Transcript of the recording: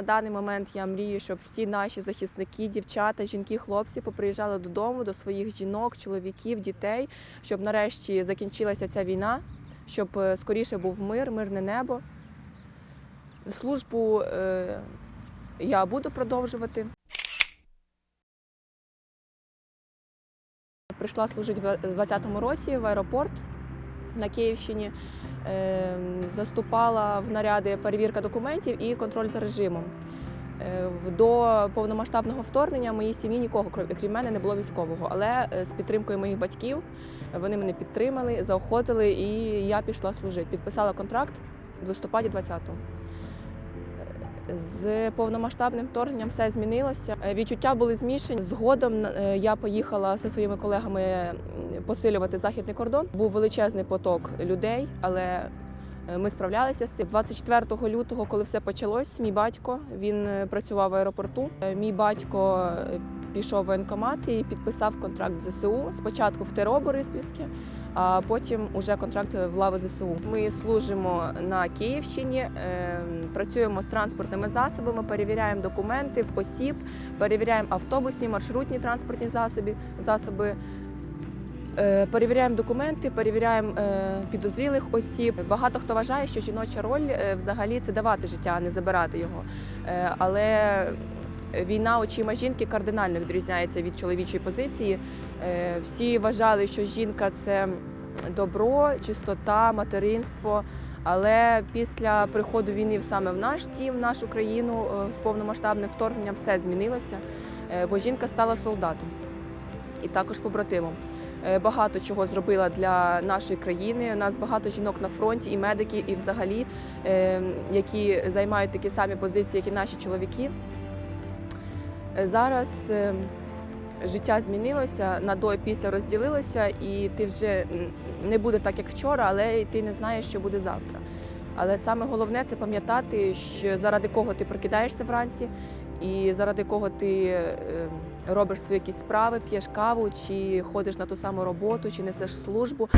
на даний момент я мрію, щоб всі наші захисники, дівчата, жінки, хлопці поприїжджали додому до своїх жінок, чоловіків, дітей, щоб нарешті закінчилася ця війна, щоб е, скоріше був мир, мирне небо. Службу е, я буду продовжувати. Прийшла служити в 2020 році в аеропорт на Київщині. Е, Заступала в наряди перевірка документів і контроль за режимом. Е, До повномасштабного вторгнення в моїй сім'ї нікого, крім- крім мене, не було військового. Але е, з підтримкою моїх батьків вони мене підтримали, заохотили, і я пішла служити. Підписала контракт в листопаді 20-го. З повномасштабним вторгненням все змінилося. Е, Відчуття були змішані. Згодом е, я поїхала зі своїми колегами посилювати західний кордон. Був величезний поток людей, але е, ми справлялися з цим. 24 лютого, коли все почалось, мій батько він працював в аеропорту. Мій батько пішов в воєнкомат і підписав контракт з ЗСУ. Спочатку в ТРО Бориспільське, а потім уже контракт в лави ЗСУ. Ми служимо на Київщині, е, працюємо з транспортними засобами, перевіряємо документи в осіб, перевіряємо автобусні, маршрутні транспортні засоби. засоби. Е, Перевіряємо документи, перевіряємо е, підозрілих осіб. Багато хто вважає, що жіноча роль взагалі це давати життя, а не забирати його. Але війна очима жінки кардинально відрізняється від чоловічої позиції. Е, Всі вважали, що жінка це добро, чистота, материнство. Але після приходу війни саме в наш дім, в нашу країну е, з повномасштабним вторгненням все змінилося, е, бо жінка стала солдатом і також побратимом. Багато чого зробила для нашої країни. У нас багато жінок на фронті, і медики, і взагалі, які займають такі самі позиції, як і наші чоловіки. Зараз е, життя змінилося, на до і після розділилося, і ти вже не буде так, як вчора, але ти не знаєш, що буде завтра. Але саме головне це пам'ятати, заради кого ти прокидаєшся вранці, і заради кого ти е, робиш свої якісь справи, п'єш каву, чи ходиш на ту саму роботу, чи несеш службу.